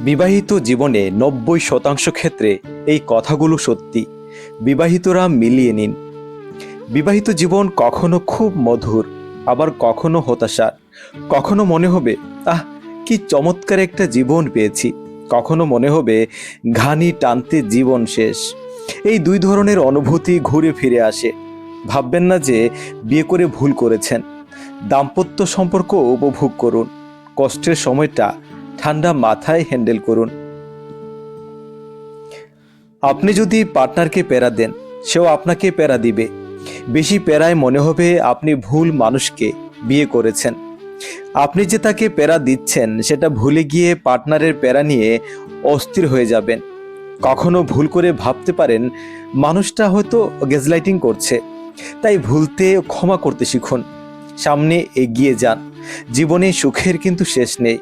বিবাহিত জীবনে নব্বই শতাংশ ক্ষেত্রে এই কথাগুলো সত্যি। বিবাহিতরা মিলিয়ে নিন। বিবাহিত জীবন কখনো খুব মধুর, আবার কখনো হতাশার কখনো মনে হবে, আহ, কি চমৎকার একটা জীবন পেয়েছি। কখনো মনে হবে, ঘানি টানতে জীবন শেষ। এই দুই ধরনের অনুভূতি ঘুরে ফিরে আসে। ভাববেন না যে বিয়ে করে ভুল করেছেন। দাম্পত্য সম্পর্ক উপভোগ করুন। কষ্টের সময়টা ঠান্ডা মাথায় হ্যান্ডেল করুন। আপনি যদি পার্টনারকে প্যারা দেন, সেও আপনাকে প্যারা দিবে। বেশি প্যারায় মনে হবে আপনি ভুল মানুষকে বিয়ে করেছেন। আপনি যে তাকে প্যারা দিচ্ছেন, সেটা ভুলে গিয়ে পার্টনারের প্যারা নিয়ে অস্থির হয়ে যাবেন। কখনো ভুল করে ভাবতে পারেন, মানুষটা হয়তো গ্যাজলাইটিং করছে। তাই ভুলতে ক্ষমা করতে শিখুন। সামনে এগিয়ে যান। জীবনে সুখের কিন্তু শেষ নেই।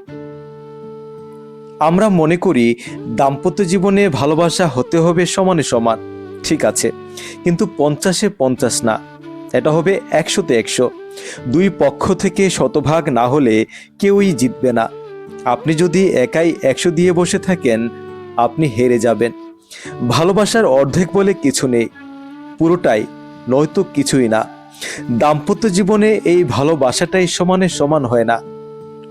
আমরা মনে করি দাম্পত্য জীবনে ভালোবাসা হতে হবে সমানে সমান, ঠিক আছে। কিন্তু পঞ্চাশে পঞ্চাশ না, এটা হবে একশোতে একশো। দুই পক্ষ থেকে শতভাগ না হলে কেউই জিতবে না। আপনি যদি একাই একশো দিয়ে বসে থাকেন, আপনি হেরে যাবেন। ভালোবাসার অর্ধেক বলে কিছু নেই, পুরোটাই নয়তো কিছুই না। দাম্পত্য জীবনে এই ভালোবাসাটাই সমানে সমান হয় না।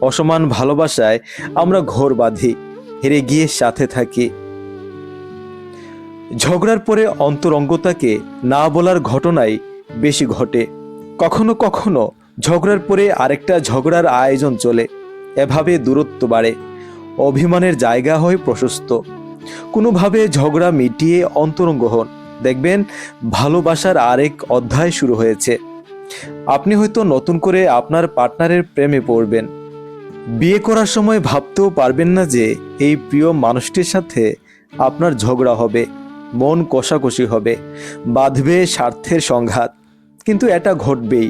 অসমান ভালোবাসায় আমরা ঘোর বাঁধি, হেরে গিয়ে সাথে থাকি। ঝগড়ার পরে অন্তরঙ্গতাকে না বলার ঘটনাই বেশি ঘটে। কখনো কখনো ঝগড়ার পরে আরেকটা ঝগড়ার আয়োজন চলে, এভাবে দূরত্ব বাড়ে, অভিমানের জায়গা হয় প্রশস্ত। কোনোভাবে ঝগড়া মিটিয়ে অন্তরঙ্গ হন। দেখবেন, ভালোবাসার আরেক অধ্যায় শুরু হয়েছে। আপনি হয়তো নতুন করে আপনার পার্টনারের প্রেমে পড়বেন। বিয়ে করার সময় ভাবতেও পারবেন না যে এই প্রিয় মানুষটির সাথে আপনার ঝগড়া হবে, মন কষাকষি হবে, বাঁধবে স্বার্থের সংঘাত। কিন্তু এটা ঘটবেই।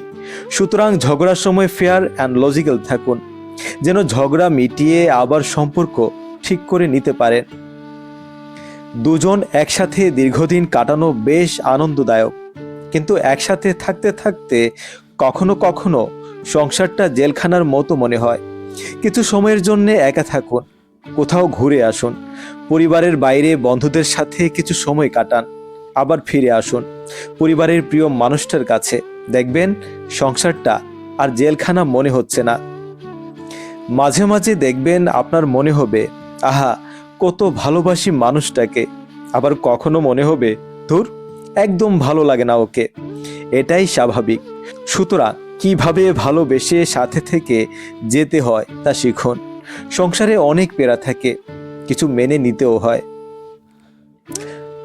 সুতরাং ঝগড়ার সময় ফেয়ার অ্যান্ড লজিক্যাল থাকুন, যেন ঝগড়া মিটিয়ে আবার সম্পর্ক ঠিক করে নিতে পারেন। দুজন একসাথে দীর্ঘদিন কাটানো বেশ আনন্দদায়ক। কিন্তু একসাথে থাকতে থাকতে কখনো কখনো সংসারটা জেলখানার মতো মনে হয়। কিছু সময়ের জন্য একা থাকুন, কোথাও ঘুরে আসুন, পরিবারের বাইরে বন্ধুদের সাথে কিছু সময় কাটান, আবার ফিরে আসুন। পরিবারের প্রিয় মানুষটার কাছে দেখবেন সংসারটা আর জেলখানা মনে হচ্ছে না। মাঝে মাঝে দেখবেন আপনার মনে হবে, আহা, কত ভালোবাসি মানুষটাকে। আবার কখনো মনে হবে, ধুর, একদম ভালো লাগে না ওকে। এটাই স্বাভাবিক। সুতরাং কীভাবে ভালোবেসে সাথে থেকে যেতে হয় তা শিখুন। সংসারে অনেক পেরা থাকে, কিছু মেনে নিতেও হয়।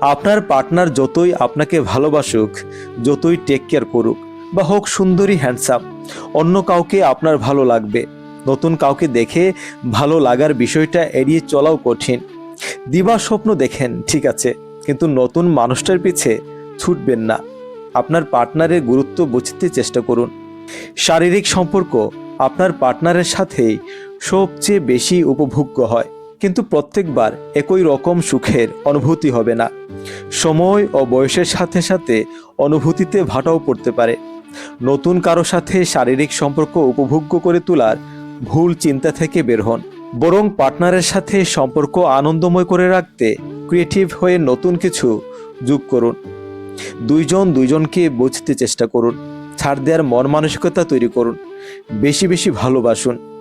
আপনার পার্টনার যতই আপনাকে ভালোবাসুক, যতই টেক কেয়ার করুক, বা হোক সুন্দরী হ্যান্ডসাম অন্য কাউকে আপনার ভালো লাগবে। নতুন কাউকে দেখে ভালো লাগার বিষয়টা এড়িয়ে চলাও কঠিন। দিবা স্বপ্ন দেখেন, ঠিক আছে, কিন্তু নতুন মানুষটার পিছে ছুটবেন না। আপনার পার্টনারের গুরুত্ব বুঝতে চেষ্টা করুন। শারীরিক সম্পর্ক আপনার পার্টনারের সাথেই সবচেয়ে বেশি উপভোগ্য হয়। কিন্তু প্রত্যেকবার একই রকম সুখের অনুভূতি হবে না। সময় ও বয়সের সাথে সাথে অনুভূতিতে ভাটাও পড়তে পারে। নতুন কারও সাথে শারীরিক সম্পর্ক উপভোগ্য করে তোলার ভুল চিন্তা থেকে বের হন। বরং পার্টনারের সাথে সম্পর্ক আনন্দময় করে রাখতে ক্রিয়েটিভ হয়ে নতুন কিছু যোগ করুন। দুইজন দুইজনকে বুঝতে চেষ্টা করুন। ছাড় দেওয়ার মন মানসিকতা তৈরি করুন। বেশি বেশি ভালোবাসুন।